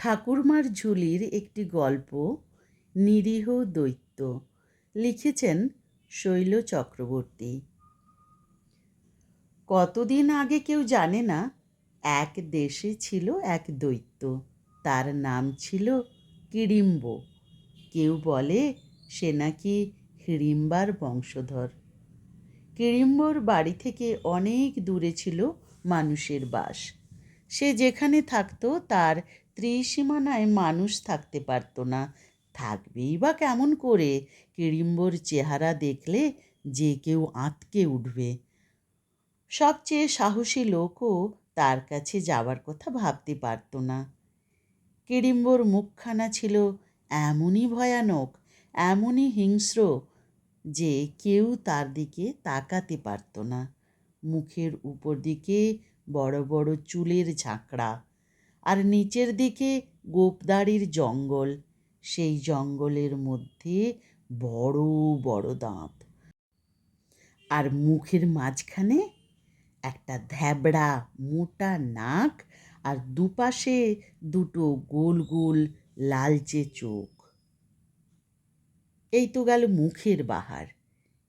ঠাকুরমার ঝুলির একটি গল্প, নিরীহ দৈত্য, লিখেছেন শৈল চক্রবর্তী। কতদিন আগে কেউ জানে না, এক দেশে ছিল এক দৈত্য। তার নাম ছিল কিড়িম্ব। কেউ বলে সে নাকি হিড়িম্বার বংশধর। কিড়িম্বর বাড়ি থেকে অনেক দূরে ছিল মানুষের বাস। সে যেখানে থাকতো, তার ত্রিসীমানায় মানুষ থাকতে পারতো না। থাকবেই বা কেমন করে? কিড়িম্বর চেহারা দেখলে যে কেউ আঁতকে উঠবে। সবচেয়ে সাহসী লোকও তার কাছে যাওয়ার কথা ভাবতে পারত না। কিড়িম্বর মুখখানা ছিল এমনই ভয়ানক, এমনই হিংস্র যে কেউ তার দিকে তাকাতে পারত না। মুখের উপর দিকে বড় বড় চুলের ঝাঁকড়া। আর নিচের দিকে গোপদাড়ির জঙ্গল। সেই জঙ্গলের মধ্যে বড় বড় দাঁত। আর মুখের মাঝখানে একটা ধ্যাবড়া মোটা নাক আর দুপাশে দুটো গোল গোল লালচে চোখ। এই তো গেল মুখের বাহার।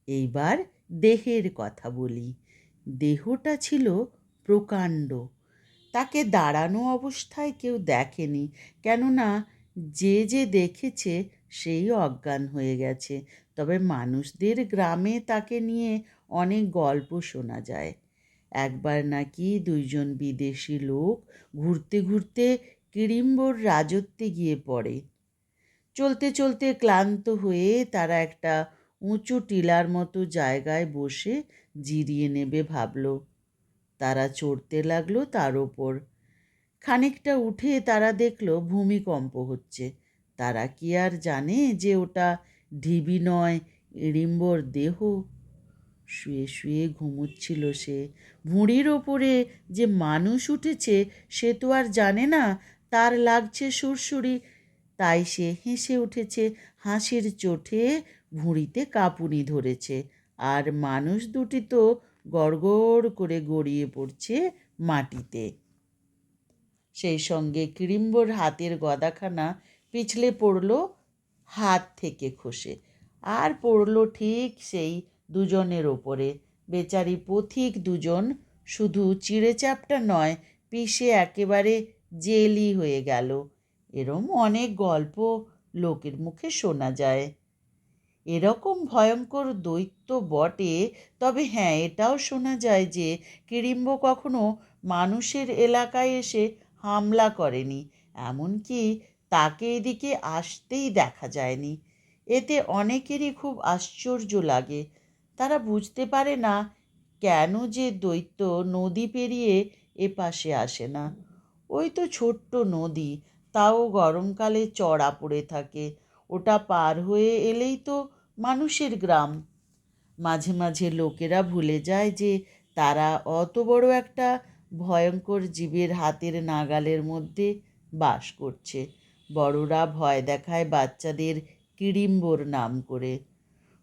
এইবার দেহের কথা বলি। দেহটা ছিল প্রকাণ্ড। তাকে দাঁড়ানো অবস্থায় কেউ দেখেনি, কেননা যে যে দেখেছে সেই অজ্ঞান হয়ে গেছে। তবে মানুষদের গ্রামে তাকে নিয়ে অনেক গল্প শোনা যায়। একবার নাকি দুইজন বিদেশি লোক ঘুরতে ঘুরতে কিড়িম্বর রাজত্বে গিয়ে পড়ে। চলতে চলতে ক্লান্ত হয়ে তারা একটা উঁচু টিলার মতো জায়গায় বসে জিরিয়ে নেবে ভাবল তারা চড়তে লাগল তার ওপর। খানিকটা উঠে তারা দেখল ভূমিকম্প হচ্ছে। তারা কি আর জানে যে ওটা ঢিবি নয় ইড়িম্বর দেহ? শুয়ে শুয়ে ঘুমুচ্ছিল সে। ভুঁড়ির ওপরে যে মানুষ উঠেছে, সে তো আর জানে না, তার লাগছে সুরসুরি তাই সে হেসে উঠেছে, হাসির চোটে ভুঁড়িতে কাঁপুনি ধরেছে। আর মানুষ দুটি তো গড়গড় করে গড়িয়ে পড়ছে মাটিতে। সেই সঙ্গে কিড়িম্বর হাতের গদাখানা পিছলে পড়ল হাত থেকে খসে। আর পড়ল ঠিক সেই দুজনের ওপরে। বেচারি পথিক দুজন শুধু চিড়েচাপটা নয়, পিষে একেবারে জেলি হয়ে গেল। এরম অনেক গল্প লোকের মুখে শোনা যায়। এরকম ভয়ঙ্কর দৈত্য বটে। তবে হ্যাঁ এটাও শোনা যায় যে কিড়িম্ব কখনো মানুষের এলাকায় এসে হামলা করেনি, এমনকি তাকে এদিকে আসতেই দেখা যায়নি। এতে অনেকেরই খুব আশ্চর্য লাগে। তারা বুঝতে পারে না কেন যে দৈত্য নদী পেরিয়ে এপাশে আসে না। ওই তো ছোট্ট নদী, তাও গরমকালে চড়া পড়ে থাকে। ওটা পার হয়ে এলেই তো মানুষের গ্রাম। মাঝে মাঝে লোকেরা ভুলে যায় যে তারা অত বড় একটা ভয়ঙ্কর জীবের হাতের নাগালের মধ্যে বাস করছে। বড়রা ভয় দেখায় বাচ্চাদের কিড়িম্বর নাম করে।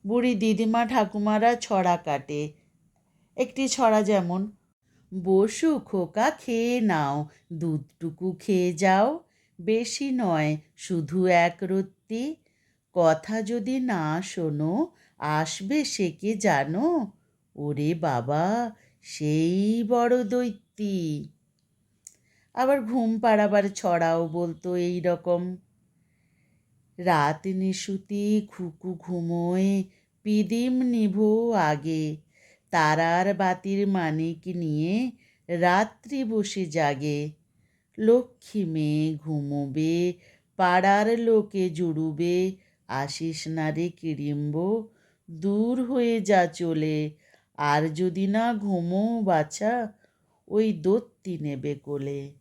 বুড়ি দিদিমা ঠাকুমারা ছড়া কাটে। একটি ছড়া যেমন, বসু খোকা, খেয়ে নাও, দুধটুকু খেয়ে যাও। বেশি নয়, শুধু এক রত্তি। কথা যদি না শোনো, আসবে সে কে জানো? ওরে বাবা, সেই বড় দৈত্যী। আবার ঘুম পাড়াবার ছড়াও বলতো এই রকম। রাত নিশুতি খুকু ঘুমোয়, পিদিম নিভো আগে। তারার বাতির মানিক নিয়ে রাত্রি বসে জাগে। লক্ষ্মী মেয়ে ঘুমোবে, পাড়ার লোকে জুড়ুবে আসিস না রে কিড়িম্ব দূর হয়ে যা চলে, আর যদি না ঘুমো বাছা, ওই দত্তি নেবে কোলে।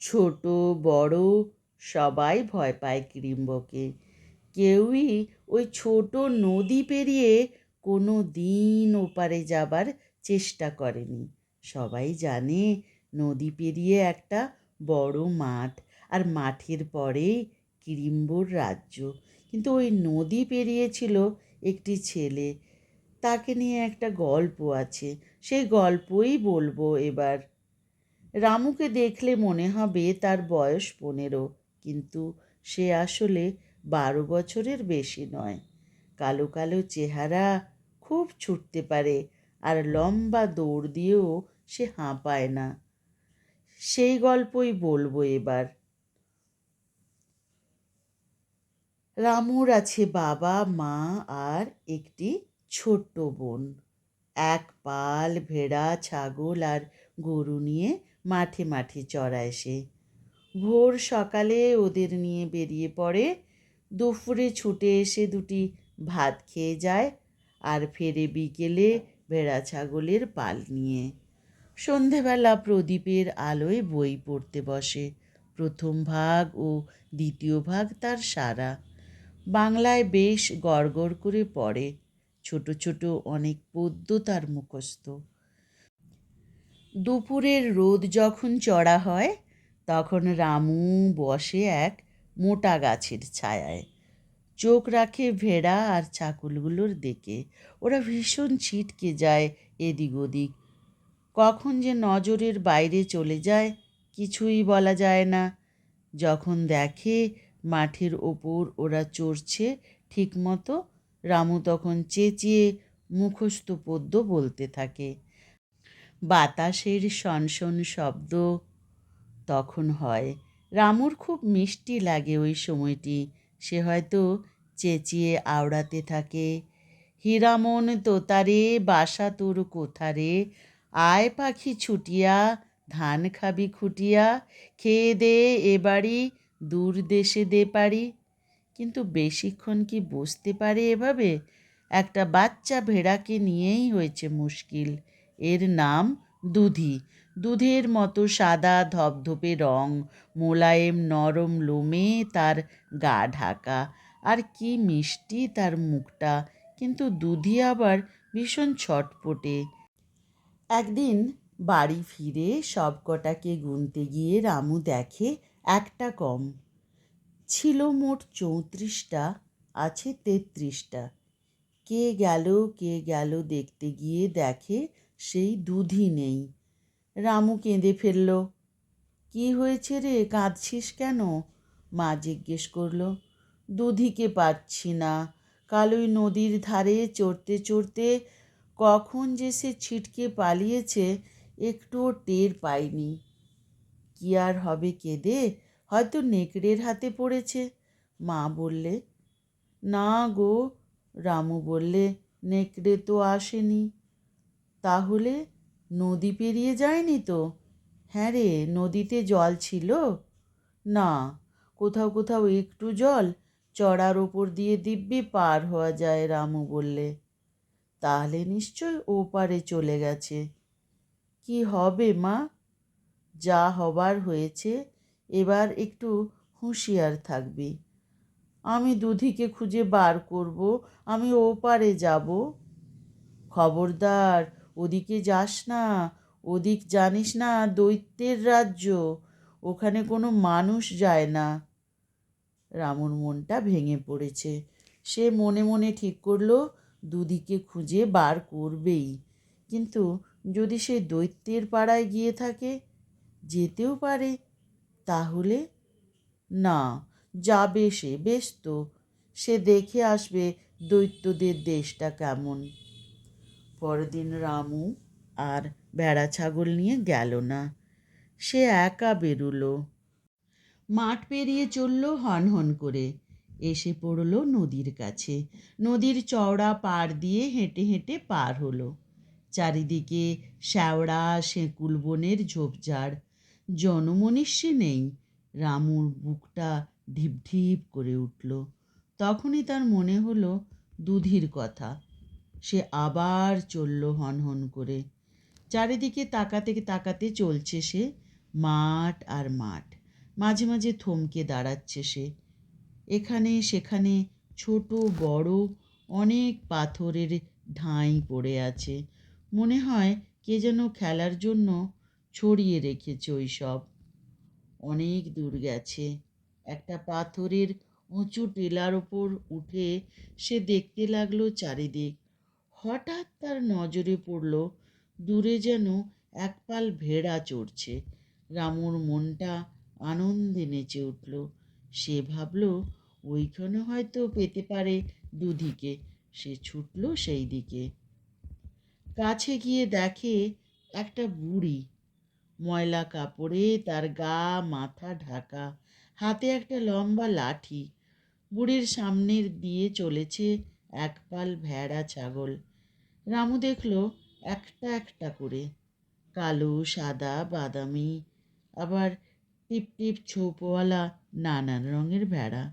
ছোট, বড়, সবাই ভয় পায় কিড়িম্বকে কেউই ওই ছোট নদী পেরিয়ে কোনো দিন ওপারে যাবার চেষ্টা করেনি। সবাই জানে নদী পেরিয়ে একটা বড় মাঠ, আর মাঠের পরেই কিরিম্বর রাজ্য। কিন্তু ওই নদী পেরিয়েছিল একটি ছেলে। তাকে নিয়ে একটা গল্প আছে। সেই গল্পই বলব এবার। রামুকে দেখলে মনে হবে তার বয়স পনেরো, কিন্তু সে আসলে বারো বছরের বেশি নয়। কালো কালো চেহারা খুব ছুটতে পারে, আর লম্বা দৌড় দিয়েও সে হাঁপায় না। সেই গল্পই বলব এবার। রামুর আছে বাবা, মা আর একটি ছোট্ট বোন। এক পাল, ভেড়া, ছাগল আর গরু নিয়ে মাঠে মাঠে চড়ায় সে। ভোর সকালে ওদের নিয়ে বেরিয়ে পড়ে। দুপুরে ছুটে এসে দুটি ভাত খেয়ে যায় আর ফেরে বিকেলে ভেড়া, ছাগলের পাল নিয়ে। সন্ধেবেলা প্রদীপের আলোয় বই পড়তে বসে। প্রথম ভাগ ও দ্বিতীয় ভাগ তার সারা। বাংলায় বেশ গড়গড় করে পড়ে। ছোট ছোট অনেক পদ্য তার মুখস্থ। দুপুরের রোদ যখন চড়া হয়, তখন রামু বসে এক মোটা গাছের ছায়ায়। চোখ রাখে ভেড়া আর ছাগলগুলোর দিকে। ওরা ভীষণ ছিটকে যায় এদিক ওদিক। কখন যে নজরের বাইরে চলে যায়, কিছুই বলা যায় না। যখন দেখে মাঠের ওপর ওরা চড়ছে, ঠিকমতো রামু তখন চেঁচিয়ে মুখস্থ পদ্য বলতে থাকে। বাতাসের সনসন শব্দ তখন হয়। রামুর খুব মিষ্টি লাগে ওই সময়টি। সে হয়তো চেঁচিয়ে আওড়াতে থাকে, হীরামন, তোতারে, বাসা তোর কোথারে? আয় পাখি ছুটিয়া, ধান খাবি খুটিয়া, খেয়ে দে এবাড়ি দূর দেশে দে পারি কিন্তু বেশিক্ষণ কি বসতে পারে এভাবে? একটা বাচ্চা ভেড়াকে নিয়েই হয়েছে মুশকিল। এর নাম দুধি। দুধের মতো সাদা ধপধপে রং, মোলায়েম নরম লোমে তার গা ঢাকা। আর কি মিষ্টি তার মুখটা। কিন্তু দুধি আবার ভীষণ ছটপটে। একদিন বাড়ি ফিরে সব কটাকে গুনতে গিয়ে রামু দেখে একটা কম। ছিল মোট চৌত্রিশটা, আছে তেত্রিশটা। কে গেল কে গেল দেখতে গিয়ে দেখে সেই দুধই নেই। রামু কেঁদে ফেলল, কি হয়েছে রে, কাঁদছিস কেন? মা জিজ্ঞেস করল দুধিকে পাচ্ছি না। কালই নদীর ধারে চড়তে চড়তে কখন যে সে ছিটকে পালিয়েছে, একটুও টের পাইনি। কি আর হবে কেঁদে? হয়তো নেকড়ের হাতে পড়েছে। মা বললে, না গো। রামু বললে, নেকড়ে তো আসেনি। তাহলে নদী পেরিয়ে যায়নি তো? হ্যাঁ রে, নদীতে জল ছিল। না, কোথাও কোথাও একটু জল, চড়ার ওপর দিয়ে দিব্যি পার হওয়া যায়, রামু বললে। তাহলে নিশ্চয় ওপারে চলে গেছে। কি হবে, মা? যা হবার হয়েছে, এবার একটু হুঁশিয়ার থাকবি। আমি দুধিকে খুঁজে বার করব, আমি ওপারে যাব। খবরদার, ওদিকে যাস না, ওদিক জানিস না দৈত্যের রাজ্য, ওখানে কোনো মানুষ যায় না। রামুর মনটা ভেঙে পড়েছে। সে মনে মনে ঠিক করল দুদিকে খুঁজে বার করবেই। কিন্তু যদি সে দৈত্যের পাড়ায় গিয়ে থাকে, যেতেও পারে, তাহলে? না, যাবে সে, বেশ তো। সে দেখে আসবে দৈত্যদের দেশটা কেমন। পরদিন রামু আর ভেড়া ছাগল নিয়ে গেল না। সে একা বেরুলো। মাঠ পেরিয়ে চলল হন হন করে। এসে পড়ল নদীর কাছে। নদীর চওড়া পার দিয়ে হেঁটে হেঁটে পার হলো। চারিদিকে শ্যাওড়া সেঁকুল বনের ঝোপঝাড়। জনমনীষী নেই। রামুর বুকটা ঢিপ ঢিপ করে উঠল। তখনই তার মনে হলো দুধির কথা। সে আবার চলল হন হন করে। চারিদিকে তাকাতে তাকাতে চলছে সে মাঠ আর মাঠ। মাঝে মাঝে থমকে দাঁড়াচ্ছে সে। এখানে সেখানে ছোট, বড় অনেক পাথরের ঢাঁই পড়ে আছে। মনে হয় কে যেন খেলার জন্য ছড়িয়ে রেখেছে ওই সব অনেক দূর গেছে। একটা পাথরের উঁচু টেলার ওপর উঠে সে দেখতে লাগল চারিদিক। হঠাৎ তার নজরে পড়ল, দূরে যেন একপাল ভেড়া চড়ছে। রামুর মনটা আনন্দে নেচে উঠল। সে ভাবল ওইখানে হয়তো পেতে পারে দুধিকে সে ছুটল সেই দিকে। কাছে গিয়ে দেখে একটা বুড়ি। ময়লা কাপড়ে তার গা, মাথা ঢাকা। হাতে একটা লম্বা লাঠি। বুড়ির সামনের দিয়ে চলেছে এক পাল ভেড়া ছাগল। রামু দেখল একটা একটা করে। কালো, সাদা, বাদামি। আবার টিপ টিপ ছোপওয়ালা নানান রঙের ভেড়া।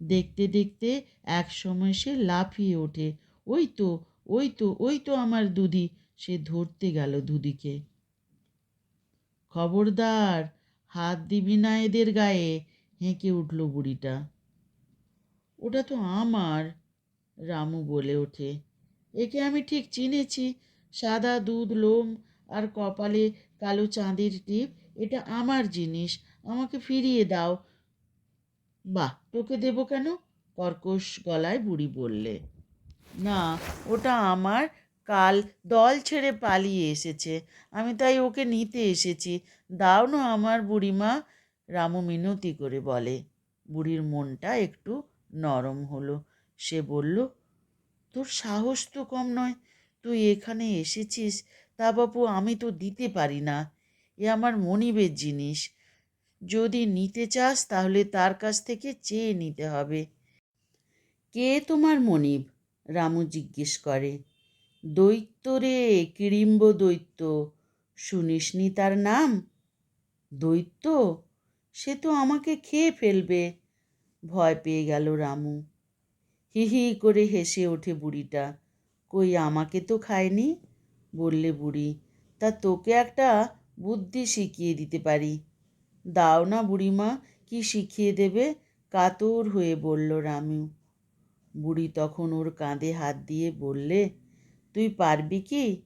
দেখতে দেখতে এক সময় সে লাফিয়ে ওঠে, ওই তো ওই তো ওই তো আমার দুদি সে ধরতে গেল দুদিকে খবরদার, হাত দিবি না এদের গায়ে, হেঁকে উঠল বুড়িটা। ওটা তো আমার, রামু বলে ওঠে। একে আমি ঠিক চিনেছি, সাদা দুধ লোম আর কপালে কালো চাঁদের টিপ, এটা আমার জিনিস আমাকে ফিরিয়ে দাও। বাহ, তোকে দেবো কেন? কর্কশ গলায় বুড়ি বললে। না, ওটা আমার কাল দল ছেড়ে পালিয়ে এসেছে। আমি তাই ওকে নিতে এসেছি। দাও না আমার বুড়িমা। রামু মিনতি করে বলে। বুড়ির মনটা একটু নরম হলো। সে বলল, তোর সাহস তো কম নয়। তুই এখানে এসেছিস। তা বাপু, আমি তো দিতে পারি না। এ আমার মনিবের জিনিস। যদি নিতে চাস, তাহলে তার কাছ থেকে চেয়ে নিতে হবে। কে তোমার মনিব? রামু জিজ্ঞেস করে। দৈত্য রে কিড়িম্ব দৈত্য, শুনিসনি তার নাম? দৈত্য? সে তো আমাকে খেয়ে ফেলবে। ভয় পেয়ে গেল রামু। হি হি করে হেসে ওঠে বুড়িটা। কই, আমাকে তো খায়নি? বললে বুড়ি। তা তোকে একটা বুদ্ধি শিখিয়ে দিতে পারি। দাও না বুড়িমা, কি শিখিয়ে দেবে? কাতর হয়ে বলল রামু বুড়ি তখন ওর কাঁধে হাত দিয়ে বললে, তুই পারবি কি?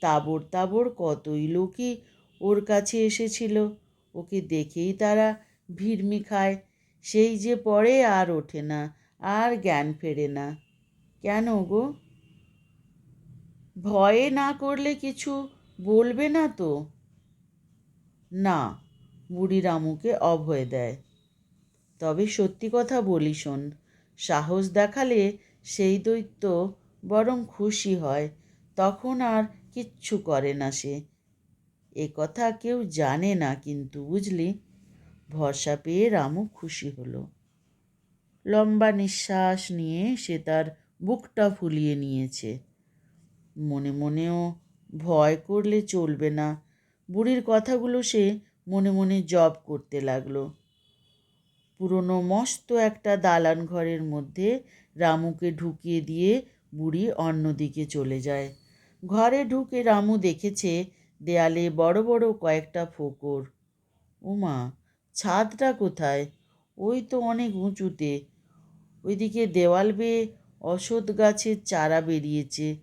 তাবর তাবর কতই লোকই ওর কাছে এসেছিল। ওকে দেখেই তারা ভিড়মি খায়। সেই যে পড়ে আর ওঠে না, আর জ্ঞান ফেরে না। কেন গো? ভয়ে না করলে কিছু বলবে না তো? না বুড়ি রামুকে অভয় দেয়। তবে সত্যি কথা বলি শোন, সাহস দেখালে সেই দৈত্য বরং খুশি হয়, তখন আর কিচ্ছু করে না সে। এ কথা কেউ জানে না কিন্তু, বুঝলি? ভরসা পেয়ে রামু খুশি হলো। লম্বা নিঃশ্বাস নিয়ে সে তার বুকটা ফুলিয়ে নিয়েছে। মনে মনেও ভয় করলে চলবে না। বুড়ির কথাগুলো সে মনে মনে জব করতে লাগল। পুরনো মস্ত একটা দালান ঘরের মধ্যে রামুকে ঢুকিয়ে দিয়ে বুড়ি অন্যদিকে চলে যায়। ঘরে ঢুকে রামু দেখেছে দেয়ালে বড় বড় কয়েকটা ফোকর। উমা ছাদটা কোথায়? ওই তো অনেক উঁচুতে। ওইদিকে দেওয়াল বেয়ে অসৎ গাছের চারা বেরিয়েছে।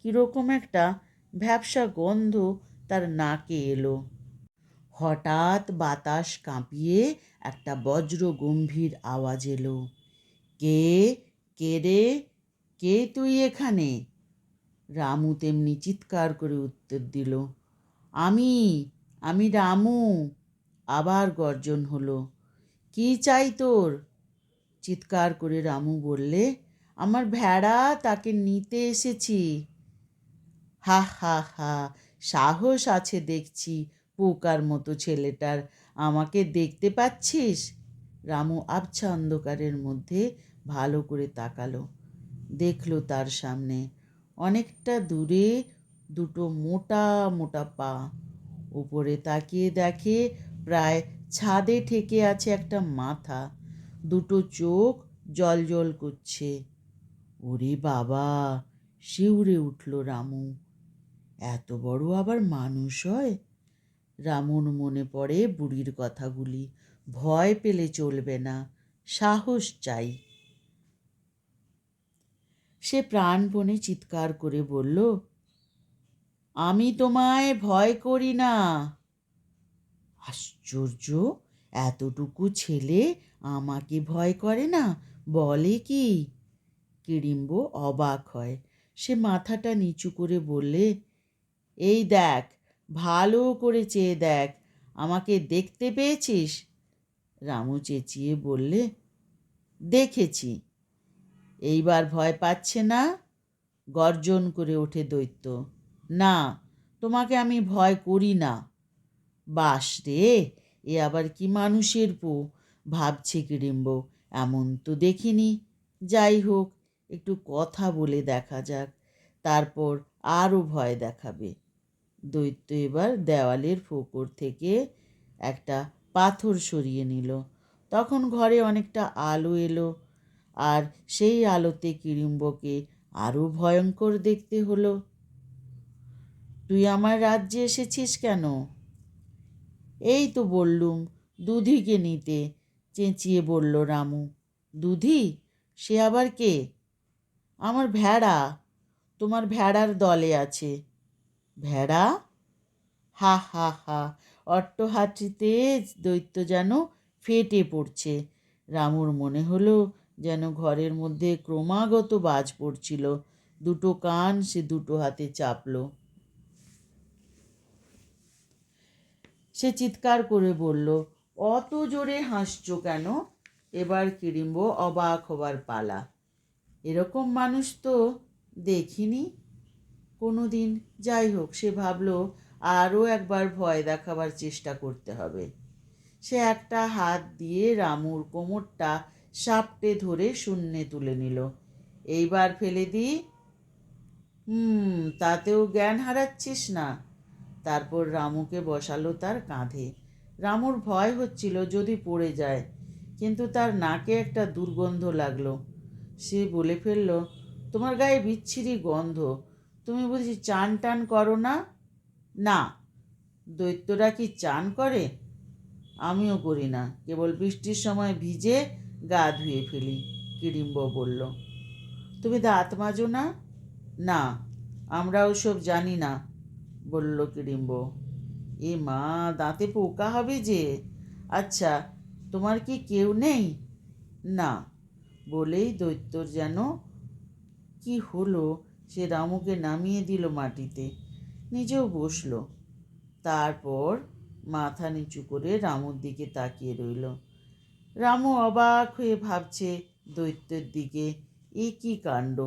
কীরকম একটা ভ্যাবসা গন্ধ তার নাকে এলো। হঠাৎ বাতাস কাঁপিয়ে একটা বজ্র গম্ভীর আওয়াজ এলো। কে? কে রে? কে তুই এখানে? রামু তেমনি চিৎকার করে উত্তর দিল, আমি আমি রামু। আবার গর্জন হলো, কি চাই তোর? চিৎকার করে রামু বললে, আমার ভেড়া, তাকে নিতে এসেছি। হা হা হা, সাহস আছে দেখছি পোকার মতো ছেলেটার। আমাকে দেখতে পাচ্ছিস? রামু আবছা অন্ধকারের মধ্যে ভালো করে তাকালো। দেখল তার সামনে। অনেকটা দূরে দুটো মোটা মোটা পা। উপরে তাকিয়ে দেখে প্রায় ছাদে ঠেকে আছে একটা মাথা। দুটো চোখ জল জল করছে। ওরে বাবা! শিউরে উঠল রামু। এত বড় আবার মানুষ হয়? রামুর মনে পড়ে বুড়ির কথাগুলি। ভয় পেলে চলবে না, সাহস চাই। সে প্রাণপণে চিৎকার করে বলল, আমি তোমায় ভয় করি না। আশ্চর্য, এতটুকু ছেলে আমাকে ভয় করে না, বলে কি? কিড়িম্ব অবাক হয়। সে মাথাটা নিচু করে বললে, এই দেখ ভালো করে চেয়ে দেখ। আমাকে দেখতে পেয়েছিস? রামু চেঁচিয়ে বললে, দেখেছি। এইবার ভয় পাচ্ছে না? গর্জন করে ওঠে দৈত্য। না, তোমাকে আমি ভয় করি না। বাস রে, এ আবার কি মানুষের পো? ভাবছে কিড়িম্ব এমন তো দেখিনি। যাই হোক, একটু কথা বলে দেখা যাক। তারপর আরও ভয় দেখাবে। দৈত্য এবার দেওয়ালের ফোকর থেকে একটা পাথর সরিয়ে নিল। তখন ঘরে অনেকটা আলো এলো আর সেই আলোতে কিড়িম্বকে আরও ভয়ঙ্কর দেখতে হলো। তুই আমার রাজ্যে এসেছিস কেন? এই তো বললুম, দুধিকে নিতে, চেঁচিয়ে বলল রামু। দুধি? সে আবার কে? আমার ভেড়া। তোমার ভেড়ার দলে আছে। ভেড়া? হা হা হা। অট্টহাটিতে দৈত্য যেন ফেটে পড়ছে। রামুর মনে হলো যেন ঘরের মধ্যে ক্রমাগত বাজ পড়ছিল। দুটো কান সে দুটো হাতে চাপল। সে চিৎকার করে বলল, অত জোরে হাসছো কেন? এবার কিরিম্ব অবাক হবার পালা। এরকম মানুষ তো দেখিনি। কোনো দিন যাই হোক, সে ভাবলো আরও একবার ভয় দেখাবার চেষ্টা করতে হবে। সে একটা হাত দিয়ে রামুর কোমরটা সাপটে ধরে শূন্যে তুলে নিল। এইবার ফেলে দিই হুম, তাতেও জ্ঞান হারাচ্ছিস না। তারপর রামুকে বসালো তার কাঁধে। রামুর ভয় হচ্ছিল যদি পড়ে যায়, কিন্তু তার নাকে একটা দুর্গন্ধ লাগল। সে বলে ফেলল, তোমার গায়ে বিচ্ছিরি গন্ধ তুমি বুঝি চান টান করো না? না। দৈত্যরা কি চান করে? আমিও করি না। কেবল বৃষ্টির সময় ভিজে গা ধুয়ে ফেলি, কিরিম্ব বলল। তুমি দাঁত মাজো না? না আমরা ওসব জানি না, বলল কিরিম্ব। এ মা, দাঁতে পোকা হবে যে। আচ্ছা তোমার কি কেউ নেই? না, বলেই দৈত্যর যেন কি হলো সে রামুকে নামিয়ে দিল মাটিতে, নিজেও বসল। তারপর মাথা নিচু করে রামুর দিকে তাকিয়ে রইল। রামু অবাক হয়ে ভাবছে, দৈত্যের দিকে এ কী কাণ্ড?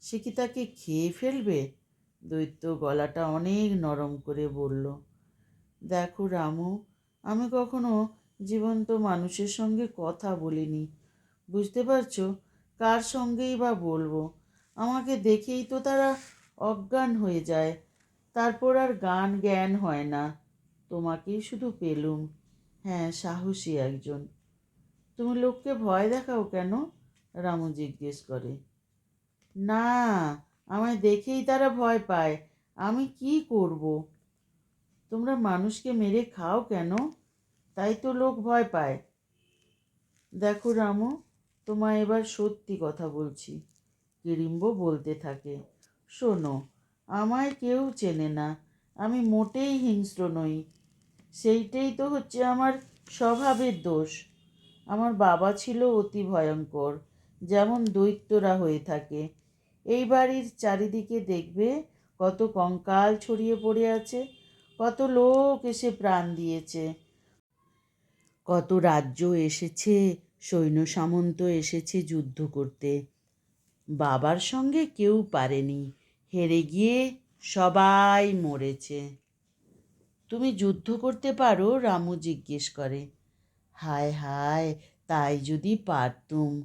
সে কি তাকে খেয়ে ফেলবে? দৈত্য গলাটা অনেক নরম করে বলল, দেখো রামু, আমি কখনো জীবন্ত মানুষের সঙ্গে কথা বলিনি। বুঝতে পারছ? কার সঙ্গেই বা বলব? আমাকে দেখেই তো তারা অজ্ঞান হয়ে যায়। তারপর আর গান জ্ঞান হয় না। তোমাকেই শুধু পেলুম। হ্যাঁ সাহসী একজন। তুমি লোককে ভয় দেখাও কেন? রামু জিজ্ঞেস করে। না, আমায় দেখেই তারা ভয় পায়। আমি কি করব? তোমরা মানুষকে মেরে খাও কেন? তাই তো লোক ভয় পায়। দেখো রামু, তোমায় এবার সত্যি কথা বলছি। কিরিম্ব বলতে থাকে, শোনো, আমায় কেউ চেনে না, আমি মোটেই হিংস্র নই। সেইটাই তো হচ্ছে আমার স্বভাবের দোষ। আমার বাবা ছিল অতি ভয়ঙ্কর, যেমন দৈত্যরা হয়ে থাকে। এই বাড়ির চারিদিকে দেখবে কত কঙ্কাল ছড়িয়ে পড়ে আছে, কত লোক এসে প্রাণ দিয়েছে। কত রাজ্য এসেছে, সৈন্য সামন্ত এসেছে যুদ্ধ করতে। বাবার সঙ্গে কেউ পারেনি। হেরে গিয়ে সবাই মরেছে। তুমি যুদ্ধ করতে পারো? রামু জিজ্ঞেস করে। হায় হায়, তাই যদি পারতুম।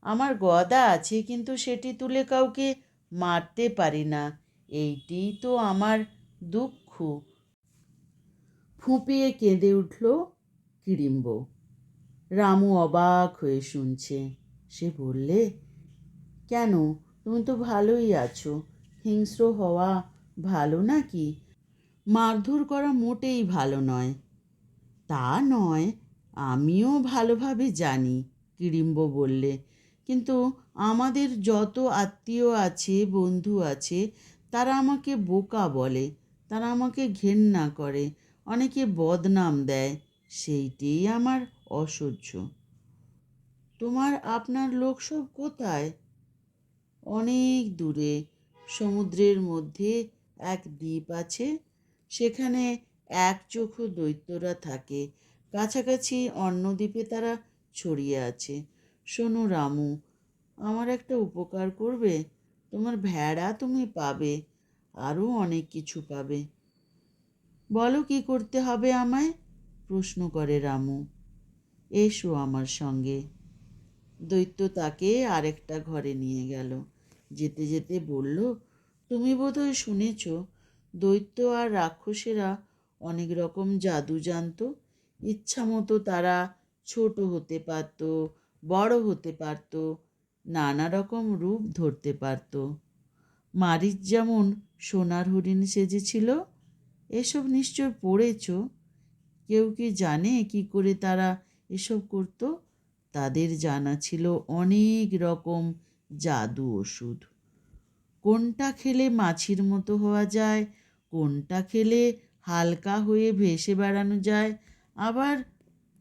আমার গদা আছে, কিন্তু সেটি তুলে কাউকে মারতে পারি না। এইটিই তো আমার দুঃখ। ফুঁপিয়ে কেঁদে উঠল কিড়িম্ব রামু অবাক হয়ে শুনছে। সে বললে কেন? তুমি তো ভালোই আছো। হিংস্র হওয়া ভালো নাকি? মারধর করা মোটেই ভালো নয়। তা নয়, আমিও ভালোভাবে জানি কিড়িম্ব বললে। কিন্তু আমাদের যত আত্মীয় আছে, বন্ধু আছে, তারা আমাকে বোকা বলে, তারা আমাকে ঘেন্না করে, অনেকে বদনাম দেয়, সেইটেই আমার অসহ্য। তোমার আপনার লোক সব কোথায়? অনেক দূরে সমুদ্রের মধ্যে এক দ্বীপ আছে। সেখানে এক চোখো দৈত্যরা থাকে। কাছাকাছি অন্য দ্বীপে তারা ছড়িয়ে আছে। শোনো রামু, আমার একটা উপকার করবে। তোমার ভেড়া তুমি পাবে, আরও অনেক কিছু পাবে। বলো কি করতে হবে আমায়? প্রশ্ন করে রামু। এসো আমার সঙ্গে। দৈত্য তাকে আরেকটা ঘরে নিয়ে গেল। যেতে যেতে বলল, তুমি বোধহয় শুনেছ, দৈত্য আর রাক্ষসেরা অনেক রকম জাদু জানতো। ইচ্ছা মতো তারা ছোট হতে পারত, বড় হতে পারত, নানা রকম রূপ ধরতে পারত। মারিচ যেমন সোনার হরিণ সেজেছিল, এসব নিশ্চয় পড়েছ? কেউ কি জানে কি করে তারা এসব করতো? তাদের জানা ছিল অনেক রকম জাদু ওষুধ। কোনটা খেলে মাছির মতো হওয়া যায়? কোনটা খেলে হালকা হয়ে ভেসে বেড়ানো যায়? আবার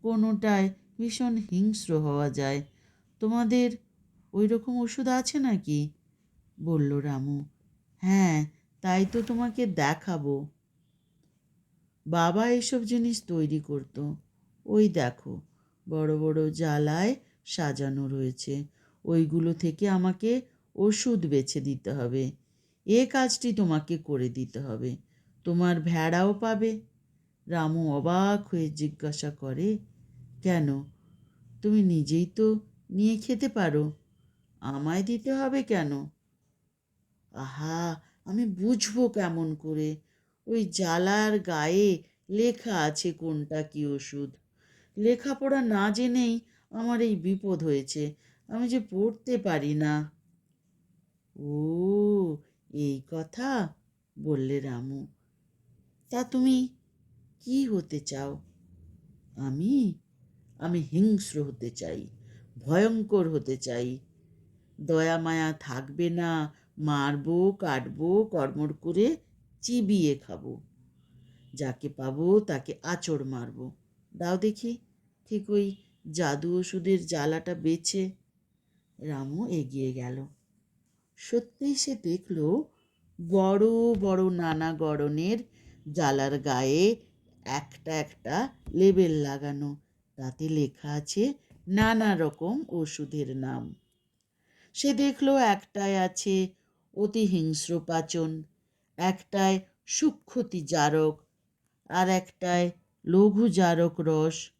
কোনোটায় ভীষণ হিংস্র হওয়া যায়? তোমাদের ওই রকম ওষুধ আছে নাকি? বলল রামু। হ্যাঁ তাই তো তোমাকে দেখাবো। বাবা এসব জিনিস তৈরি করতো। ওই দেখো, বড় বড় জ্বালায় সাজানো রয়েছে। ওইগুলো থেকে আমাকে ওষুধ বেছে দিতে হবে। এ কাজটি তোমাকে করে দিতে হবে। তোমার ভেড়াও পাবে। রামু অবাক হয়ে জিজ্ঞাসা করে, কেন? তুমি নিজেই তো নিয়ে খেতে পারো। আমায় দিতে হবে কেন? আহা, আমি বুঝব কেমন করে। ওই জ্বালার গায়ে লেখা আছে কোনটা কি ওষুধ। লেখাপড়া না জেনেই আমার এই বিপদ হয়েছে। আমি যে পড়তে পারি না। ও, এই কথা বললে রামু। তা তুমি কি হতে চাও? আমি? আমি হিংস্র হতে চাই, ভয়ঙ্কর হতে চাই। দয়া মায়া থাকবে না, মারবো, কাটবো, কর্মর করে চিবিয়ে খাব। যাকে পাবো তাকে আচড় মারবো। দাও দেখি, ঠিক ওই জাদু ওষুধের জ্বালাটা বেছে। রামু এগিয়ে গেল। সত্যিই সে দেখল বড় বড় নানা গড়নের জ্বালার গায়ে একটা একটা লেবেল লাগানো। তাতে লেখা আছে নানা রকম ওষুধের নাম। সে দেখল একটায় আছে অতি হিংস্র পাচন একটায় সূক্ষতি জারক, আর একটায় লঘু জারক রস,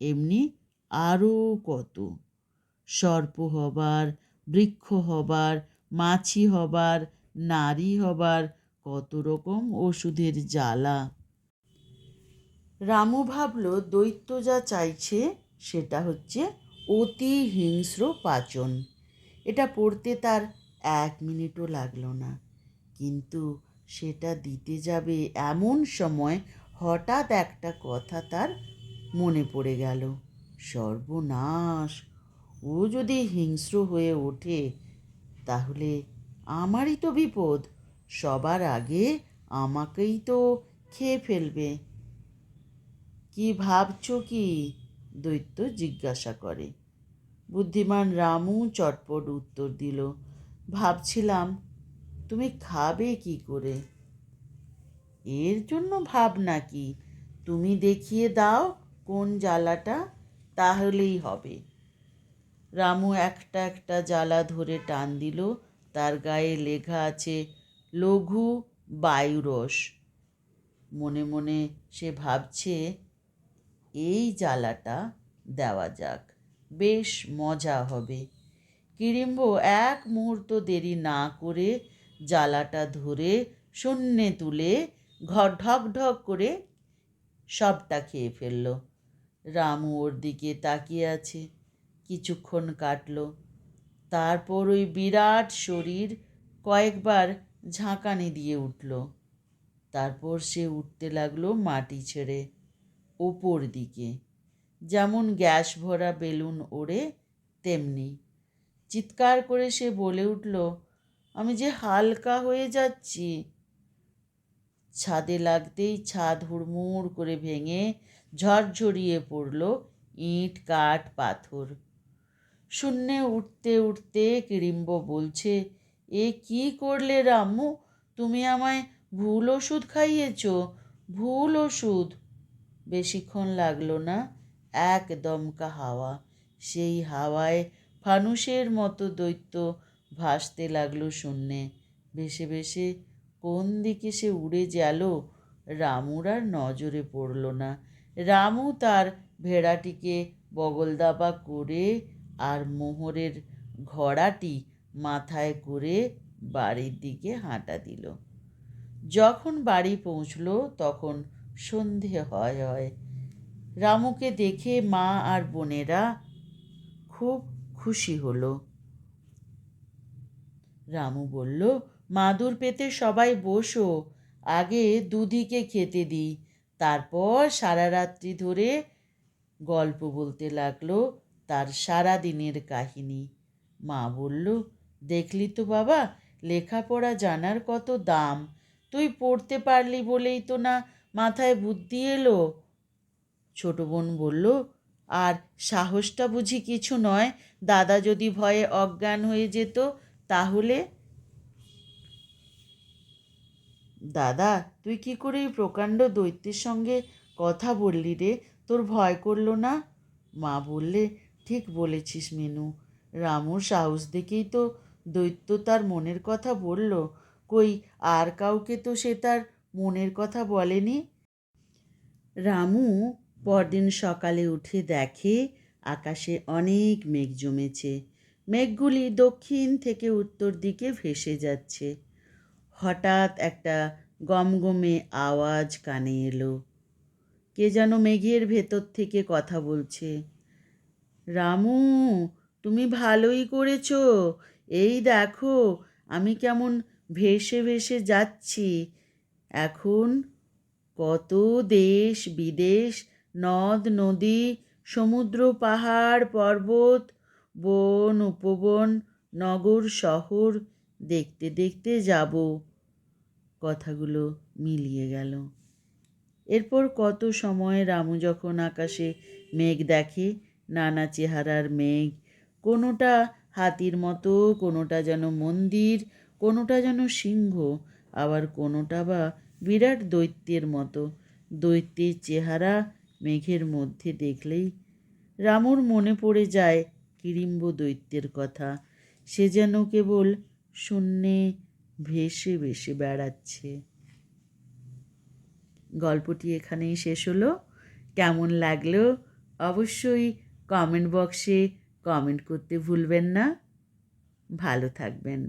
এমনি আরও কত। সর্প হবার, বৃক্ষ হবার, মাছি হবার, নারী হবার কত রকম ওষুধের জ্বালা। রামু ভাবল, দৈত্য যা চাইছে সেটা হচ্ছে অতি হিংস্র পাচন। এটা পড়তে তার এক মিনিটও লাগল না। কিন্তু সেটা দিতে যাবে এমন সময় হঠাৎ একটা কথা তার মনে পড়ে গেল। সর্বনাশ ও যদি হিংস্র হয়ে ওঠে, তাহলে আমারই তো বিপদ। সবার আগে আমাকেই তো খেয়ে ফেলবে। কি ভাবছ কি? দৈত্য জিজ্ঞাসা করে। বুদ্ধিমান রামু চটপট উত্তর দিল, ভাবছিলাম, তুমি খাবে কি করে? এর জন্য ভাব নাকি তুমি দেখিয়ে দাও কোন জ্বালাটা, তাহলেই হবে। রামু একটা একটা জ্বালা ধরে টান দিল। তার গায়ে লেখা আছে, লঘু বায়ুরস। মনে মনে সে ভাবছে, এই জ্বালাটা দেওয়া যাক, বেশ মজা হবে। কিরিম্ব এক মুহূর্ত দেরি না করে জ্বালাটা ধরে শূন্যে তুলে ঘর ঢক ঢক করে সবটা খেয়ে ফেলল। রামু ওর দিকে তাকিয়ে আছে। কিছুক্ষণ কাটল। তারপর ওই বিরাট শরীর কয়েকবার ঝাঁকানি দিয়ে উঠল। তারপর সে উঠতে লাগল মাটি ছেড়ে ওপর দিকে। যেমন গ্যাস ভরা বেলুন ওড়ে, তেমনি। চিৎকার করে সে বলে উঠল, আমি যে হালকা হয়ে যাচ্ছি। ছাদে লাগতেই ছাদ হুড়মুড় করে ভেঙে ঝরঝরিয়ে পড়ল ইট, কাঠ, পাথর। শূন্যে উঠতে উঠতে কিড়িম্ব বলছে, এ কি করলে রামু? তুমি আমায় ভুল ওষুধ খাইয়েছ, ভুল ওষুধ। বেশিক্ষণ লাগল না এক দমকা হাওয়া। সেই হাওয়ায় ফানুসের মতো দৈত্য ভাসতে লাগল শূন্যে। ভেসে ভেসে কোন দিকে সে উড়ে গেল, রামুর আর নজরে পড়ল না। রামু তার ভেড়াটিকে বগলদাবা করে আর মোহরের ঘোড়াটি মাথায় করে বাড়ির দিকে হাঁটা দিল। যখন বাড়ি পৌঁছলো, তখন সন্ধে হয় হয়। রামুকে দেখে মা আর বোনেরা খুব খুশি হলো। রামু বলল, মাদুর পেতে সবাই বসো, আগে দুধিকে খেতে দিই। তারপর সারা রাত্রি ধরে গল্প বলতে লাগল তার সারা দিনের কাহিনী। মা বলল, দেখলি তো বাবা, লেখাপড়া জানার কত দাম। তুই পড়তে পারলি বলেই তো না মাথায় বুদ্ধি এলো। ছোট বোন বলল, আর সাহসটা বুঝি কিছু নয়। দাদা যদি ভয়ে অজ্ঞান হয়ে যেত তাহলে? দাদা, তুই কি করে এই প্রকাণ্ড দৈত্যের সঙ্গে কথা বললি রে? তোর ভয় করল না? মা বললে ঠিক বলেছিস মেনু। রামুর সাহস দেখেই তো দৈত্য তার মনের কথা বলল। কই, আর কাউকে তো সে তার মনের কথা বলেনি? রামু পরদিন সকালে উঠে দেখে আকাশে অনেক মেঘ জমেছে। মেঘগুলি দক্ষিণ থেকে উত্তর দিকে ভেসে যাচ্ছে। হঠাৎ একটা গমগমে আওয়াজ কানে এলো। কে যেন মেঘের ভেতর থেকে কথা বলছে। রামু, তুমি ভালোই করেছ। এই দেখো, আমি কেমন ভেসে ভেসে যাচ্ছি। এখন কত দেশ, বিদেশ, নদ, নদী, সমুদ্র, পাহাড়, পর্বত, বন, উপবন, নগর, শহর দেখতে দেখতে যাব। কথাগুলো মিলিয়ে গেল। এরপর কত সময় রামু যখন আকাশে মেঘ দেখে নানা চেহারার মেঘ, কোনোটা হাতির মতো, কোনোটা যেন মন্দির, কোনোটা যেন সিংহ, আবার কোনোটা বা বিরাট দৈত্যের মতো। দৈত্যের চেহারা মেঘের মধ্যে দেখলেই রামুর মনে পড়ে যায় কিরিম্ব দৈত্যের কথা। সে যেন কেবল শূন্যে ভেসে ভেসে বেড়াচ্ছে। গল্পটি এখানেই শেষ হলো। কেমন লাগল? অবশ্যই কমেন্ট বক্সে কমেন্ট করতে ভুলবেন না। ভালো থাকবেন।